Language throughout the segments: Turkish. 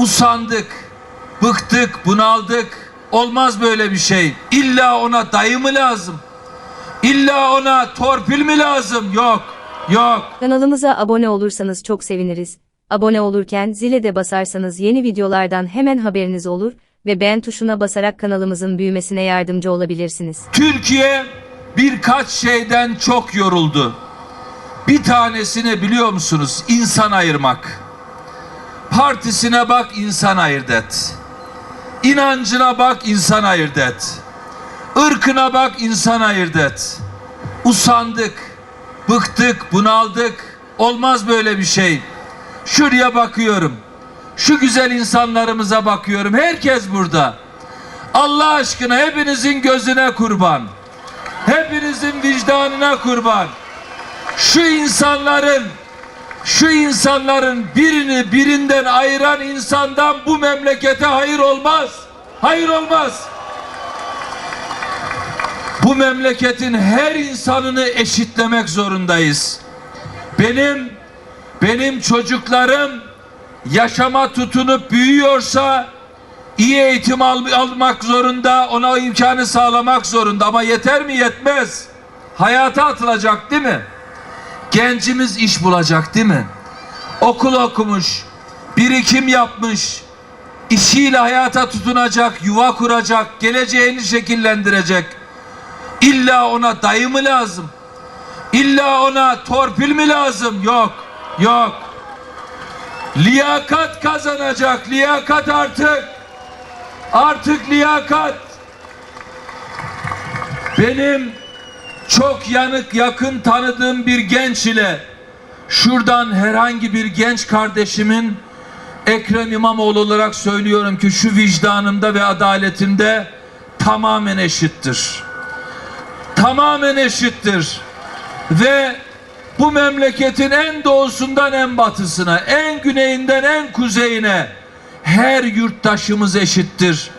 Usandık, bıktık, bunaldık. Olmaz böyle bir şey. İlla ona dayı mı lazım? İlla ona torpil mi lazım? Yok, yok. Kanalımıza abone olursanız çok seviniriz. Abone olurken zile de basarsanız yeni videolardan hemen haberiniz olur ve beğen tuşuna basarak kanalımızın büyümesine yardımcı olabilirsiniz. Türkiye birkaç şeyden çok yoruldu. Bir tanesini biliyor musunuz? İnsan ayırmak. Partisine bak insan ayırt et. İnancına bak insan ayırt et. Irkına bak insan ayırt et. Usandık, bıktık, bunaldık. Olmaz böyle bir şey. Şuraya bakıyorum. Şu güzel insanlarımıza bakıyorum. Herkes burada. Allah aşkına hepinizin gözüne kurban. Hepinizin vicdanına kurban. Şu insanların şu insanların birini birinden ayıran insandan bu memlekete hayır olmaz. Hayır olmaz. Bu memleketin her insanını eşitlemek zorundayız. Benim benim çocuklarım yaşama tutunup büyüyorsa iyi eğitim al- almak zorunda, ona imkanı sağlamak zorunda ama yeter mi? Yetmez. Hayata atılacak değil mi? Gencimiz iş bulacak değil mi? Okul okumuş, birikim yapmış, işiyle hayata tutunacak, yuva kuracak, geleceğini şekillendirecek. İlla ona dayı mı lazım? İlla ona torpil mi lazım? Yok, yok. Liyakat kazanacak, liyakat artık. Artık liyakat. Benim çok yanık yakın tanıdığım bir genç ile şuradan herhangi bir genç kardeşimin Ekrem İmamoğlu olarak söylüyorum ki şu vicdanımda ve adaletimde tamamen eşittir. Tamamen eşittir. Ve bu memleketin en doğusundan en batısına, en güneyinden en kuzeyine her yurttaşımız eşittir.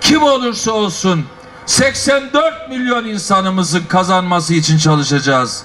Kim olursa olsun 84 milyon insanımızın kazanması için çalışacağız.